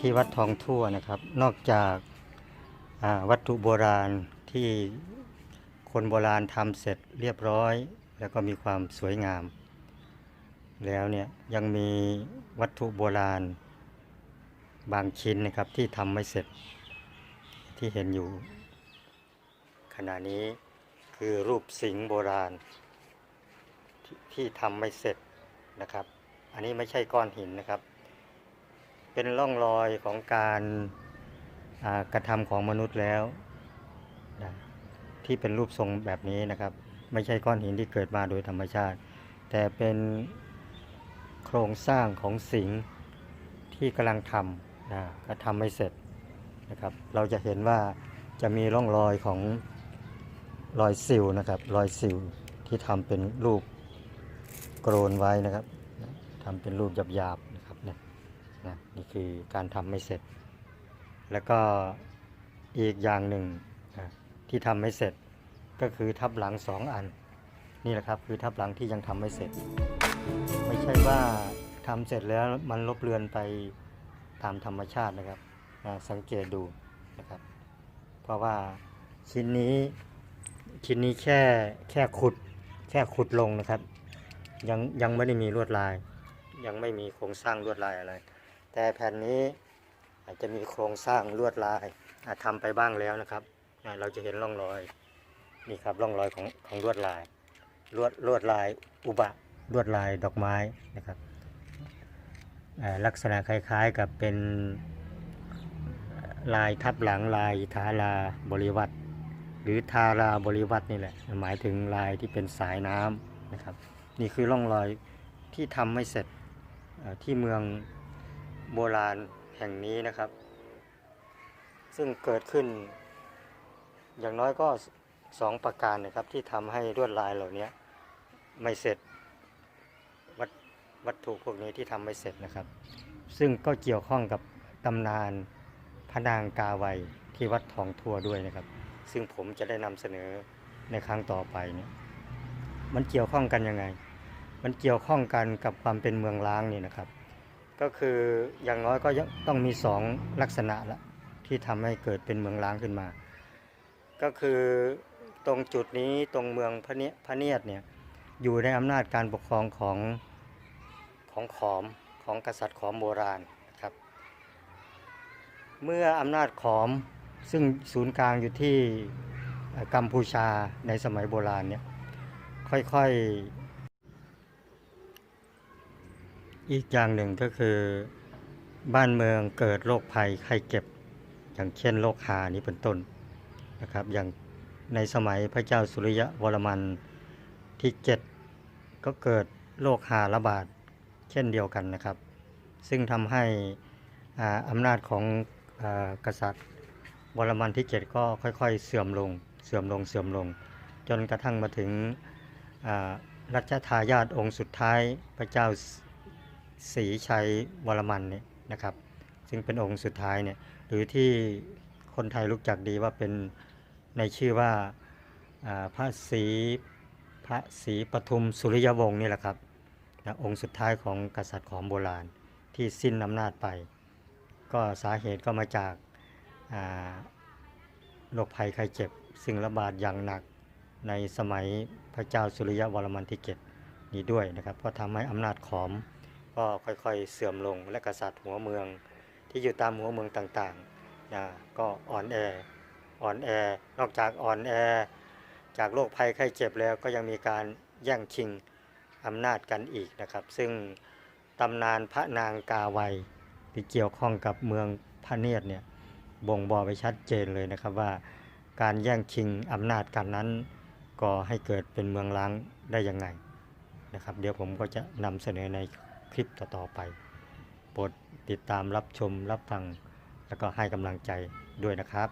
ที่วัดทองทั่วนะครับ นอกจากวัตถุโบราณที่คนโบราณทำเสร็จเรียบร้อย แล้วก็มีความสวยงาม แล้วเนี่ยยังมีวัตถุโบราณบางชิ้นนะครับที่ทำไม่เสร็จที่เห็นอยู่ ขณะนี้คือรูปสิงห์โบราณที่ที่ทำไม่เสร็จนะครับ อันนี้ไม่ใช่ก้อนหินนะครับ เป็นร่องรอยของการกระทำของมนุษย์แล้วนะที่เป็นรูปทรงแบบนี้นะครับ ไม่ใช่ก้อนหินที่เกิดมาโดยธรรมชาติ แต่เป็นโครงสร้างของสิงที่กำลังทำนะก็ทำไม่เสร็จนะครับ เราจะเห็นว่าจะมีร่องรอยของรอยสิวนะครับรอยสิวที่ทำเป็นรูปโกรนไว้นะครับทำเป็นรูปหยาบๆนะครับเนี่ย นะนี่คือการทำไม่เสร็จ แล้วก็อีกอย่างหนึ่งนะที่ทำไม่เสร็จก็คือทับหลังสองอัน นี่แหละครับคือทับหลังที่ยังทำไม่เสร็จ ไม่ใช่ว่าทำเสร็จแล้วมันลบเลือนไปตามธรรมชาตินะครับนะสังเกตดูนะครับ เพราะว่าชิ้นนี้ชิ้นนี้แค่แค่ขุดแค่ขุดลงนะครับ ยังยังไม่ได้มีลวดลาย ยังไม่มีโครงสร้างลวดลายอะไร แต่แผ่นนี้อาจจะมีโครงสร้างลวดลายอะทำไปบ้างแล้วนะครับ เราจะเห็นร่องรอยนี่ครับร่องรอยของของลวดลายลวดลวดลายอุบะลวดลายดอกไม้นะครับลักษณะคล้ายๆกับเป็นลายทับหลังลายทาราบริวัตรหรือทาราบริวัตรนี่แหละหมายถึงลายที่เป็นสายน้ำนะครับ นี่คือร่องรอยที่ทำไม่เสร็จที่เมือง โบราณแห่งนี้นะครับ ซึ่งเกิดขึ้น อย่างน้อยก็สองประการนะครับที่ทำให้ลวดลายเหล่านี้ไม่เสร็จวัตวัตถุพวกนี้ที่ทำไม่เสร็จนะครับ ซึ่งก็เกี่ยวข้องกับตำนานพระนางกาไวที่วัดทองทั่วด้วยนะครับ ซึ่งผมจะได้นำเสนอในครั้งต่อไปเนี่ยมันเกี่ยวข้องกันยังไง มันเกี่ยวข้องกันกับความเป็นเมืองล้างนี่นะครับ ก็คืออย่างน้อยก็ต้องมีสองลักษณะละที่ทำให้เกิดเป็นเมืองล้างขึ้นมา ก็คือตรงจุดนี้ตรงเมืองพระเนียพระเนียดเนี่ยอยู่ในอำนาจการปกครองของของขอมของกษัตริย์ขอมโบราณนะครับ เมื่ออำนาจขอมซึ่งศูนย์กลางอยู่ที่กัมพูชาในสมัยโบราณเนี่ยค่อยๆ อีกอย่างหนึ่งก็คือบ้านเมืองเกิดโรคภัยไข้เจ็บ อย่างเช่นโรคหานี้เป็นต้นนะครับ อย่างในสมัยพระเจ้าสุริยะวรมันที่ 7 ก็เกิดโรคหาระบาดเช่นเดียวกันนะครับ ซึ่งทำให้ออำนาจของอกษัตริย์ วรมันที่ 7 ก็ค่อยๆ เสื่อมลงเสื่อมลงเสื่อมลง จนกระทั่งมาถึงรัชทายาทองค์สุดท้ายพระเจ้า ศรีชัยวรมันเนี่ยนะครับ ซึ่งเป็นองค์สุดท้ายเนี่ยหรือที่คนไทยรู้จักดีว่าเป็นในชื่อว่าพระศรีพระศรีปทุมสุริยวงศ์นี่แหละครับนะองค์สุดท้ายของกษัตริย์ของโบราณที่สิ้นอำนาจไป ก็สาเหตุก็มาจากาโรคภัยไข้เจ็บ ซึ่งระบาดอย่างหนักในสมัยพระเจ้าสุริยวรมันที่เจ็ดนี้ด้วยนะครับ ก็ทำให้อำนาจขอม ก็ค่อยๆเสื่อมลงและกษัตริย์หัวเมือง ที่อยู่ตามหัวเมืองต่างๆนะก็อ่อนแออ่อนแอนอกจากอ่อนแอ จากโรคภัยไข้เจ็บแล้วก็ยังมีการแย่งชิงอำนาจกันอีกนะครับ ซึ่งตำนานพระนางกาไวที่เกี่ยวข้องกับเมืองพระเนียดเนี่ยบ่งบอกไปชัดเจนเลยนะครับว่าการแย่งชิงอำนาจกันนั้นก่อให้เกิดเป็นเมืองล้างได้ยังไงนะครับ เดี๋ยวผมก็จะนำเสนอใน คลิปต่อๆไป โปรดติดตามรับชมรับฟัง แล้วก็ให้กำลังใจด้วยนะครับ